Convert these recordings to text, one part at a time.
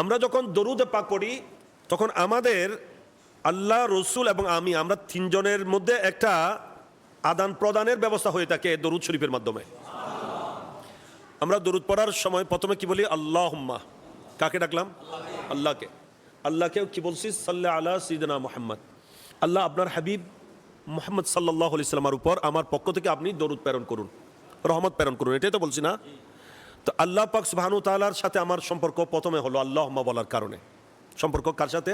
আমরা যখন দরুদে পাক করি তখন আমাদের আল্লাহ, রসুল এবং আমি, আমরা তিনজনের মধ্যে একটা আদান প্রদানের ব্যবস্থা হয়ে থাকে দরুদ শরীফের মাধ্যমে। আমরা দরুদ পড়ার সময় প্রথমে কি বলি? আল্লাহ কাকে ডাকলাম? আল্লাহকে। আল্লাহকেও কি বলছি? সাল্লাহ আলা সিদনা মোহাম্মদ। আল্লাহ আপনার হাবিব মোহাম্মদ সাল্লাহ ইসলামার উপর আমার পক্ষ থেকে আপনি দরুদ প্রেরণ করুন। রহমত প্রেরণ করুন। এটাই তো বলছি না? তো আল্লাহ পাক সুবহানু তাআলার সাথে আমার সম্পর্ক প্রথমে হলো আল্লাহ বলার কারণে। সম্পর্ক কার সাথে?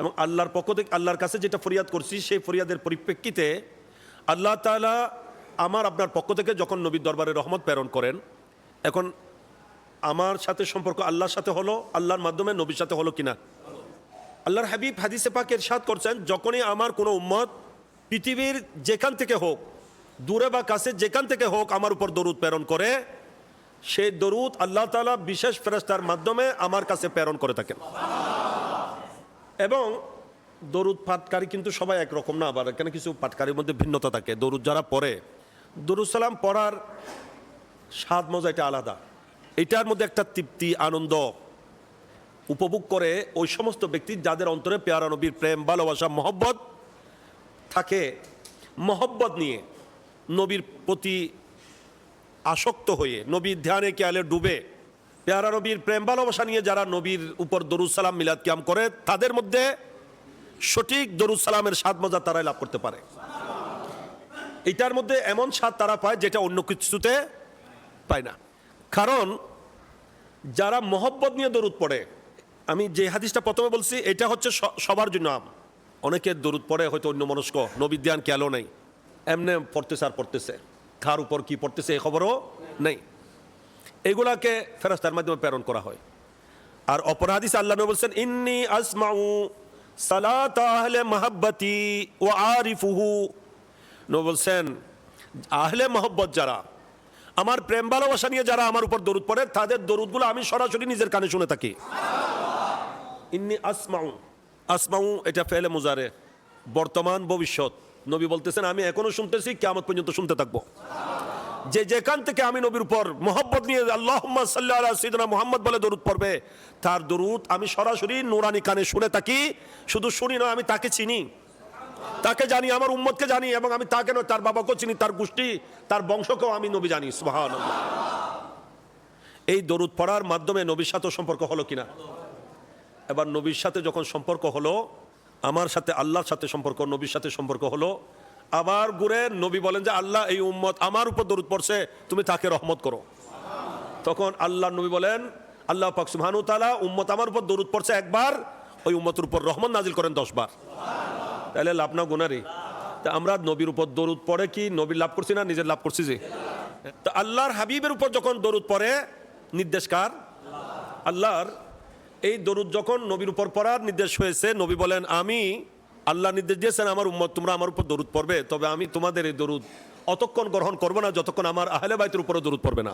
এবং আল্লাহর পক্ষ থেকে আল্লাহর কাছে যেটা ফরিয়াদ করছি, সেই ফরিয়াদের পরিপ্রেক্ষিতে আল্লাহ তাআলা আমার আপনার পক্ষ থেকে যখন নবীর দরবারে রহমত প্রেরণ করেন, এখন আমার সাথে সম্পর্ক আল্লাহর সাথে হলো, আল্লাহর মাধ্যমে নবীর সাথে হলো কিনা? আল্লাহর হাবিব হাদিসে পাক এরশাদ করছেন, যখনই আমার কোনো উম্মত পৃথিবীর যেখান থেকে হোক, দূরে বা কাছে যেখান থেকে হোক, আমার উপর দরুদ প্রেরণ করে সেই দরুদ আল্লাহ তাআলা বিশেষ ফেরেস্তার মাধ্যমে আমার কাছে প্রেরণ করে থাকেন। এবং দরুদ পাটকারী কিন্তু সবাই একরকম না, আবার এখানে কিছু পাটকারীর মধ্যে ভিন্নতা থাকে। দরুদ যারা পড়ে, দরুদ সালাম পড়ার স্বাদ, মজা এটা আলাদা। এটার মধ্যে একটা তৃপ্তি, আনন্দ উপভোগ করে ওই সমস্ত ব্যক্তি যাদের অন্তরে পেয়ারা নবীর প্রেম, ভালোবাসা, মহব্বত থাকে। মহব্বত নিয়ে নবীর প্রতি আসক্ত হয়ে নবীর ধ্যানে কেয়ালে ডুবে পেয়ারা নবীর প্রেম ভালোবাসা নিয়ে যারা নবীর উপর দরুদ সালাম, মিলাদ কিয়াম করে, তাদের মধ্যে সঠিক দরুদ সালামের স্বাদ মজা তারাই লাভ করতে পারে। এটার মধ্যে এমন স্বাদ তারা পায় যেটা অন্য কিছুতে পায় না। কারণ যারা মহব্বত নিয়ে দরুদ পড়ে, আমি যে হাদিসটা প্রথমে বলছি, এটা হচ্ছে সবার জন্য আম। অনেকের দরুদ পড়ে, হয়তো অন্য মনস্ক নবীর ধ্যান খেয়ালও নেই। এমনি পড়তেছে আর পড়তেছে। কার উপর কি পড়তেছে এই খবরও নেই। এগুলাকে ফেরাস্তার মাধ্যমে প্রেরণ করা হয়। আর অপর হাদিস আল্লাহ বলছেন, ইন্নি আসমাউ সালাত আহলে মাহাব্বতি ও আরিফুহু। বলছেন, আহলে মহব্বত যারা, আমার প্রেম ভালোবাসা নিয়ে যারা আমার উপর দরুদ পড়ে, তাদের দরুদগুলো আমি সরাসরি নিজের কানে শুনে থাকি। ইন্নি আসমাউ আসমাউ এটা ফেলে মুজারে, বর্তমান ভবিষ্যৎ। নবী বলতেছেন, আমি এখনও শুনতেছি কেমন পর্যন্ত শুনতে থাকব। যে যেখান থেকে আমি নবীর উপর মোহব্বত নিয়ে আল্লাহ সিদনা মোহাম্মদ বলে দরুদ পড়বে, তার দরুদ আমি সরাসরি নুরানি কানে শুনে থাকি। শুধু শুনি না আমি তাকে চিনি। তাকে জানি, আমার উম্মতকে জানি, এবং আমি তাকে নয়, তার বাবাকেও চিনি, তার গোষ্ঠী, তার বংশকেও আমি নবী জানি সুহান এই দরুদ পড়ার মাধ্যমে নবীর সাথেও সম্পর্ক হলো কিনা? এবার নবীর সাথে যখন সম্পর্ক হলো আমার সাথে আল্লাহর সাথে সম্পর্ক, নবীর সাথে সম্পর্ক হলো, আবার ঘুরে নবী বলেন যে, আল্লাহ এই উম্মত আমার উপর দরুদ পড়ছে, তুমি তাকে রহমত করো। তখন আল্লাহ নবী বলেন, আল্লাহ পাক সুবহানু তাআলা উম্মত আমার উপর দরুদ পড়ছে একবার, ওই উম্মতের উপর রহমত নাজিল করেন দশবার। তাহলে লাভ না গুনারি তা আমরা নবীর উপর দরুদ পড়ে কি, নবীর লাভ করছি না, নিজের লাভ করছি যে? তা আল্লাহর হাবিবের উপর যখন দরুদ পড়ে নির্দেশকার আল্লাহর। এই দরুদ যখন নবীর উপর পড়ার নির্দেশ হয়েছে, নবী বলেন, আমি আল্লাহ নির্দেশ দিয়েছেন, আমার উম্মত, তোমরা আমার উপর দরুদ পড়বে। তবে আমি তোমাদের এই দরুদ অতক্ষণ গ্রহণ করব না, যতক্ষণ আমার আহলে বাইতের উপরও দরুদ পড়বে না।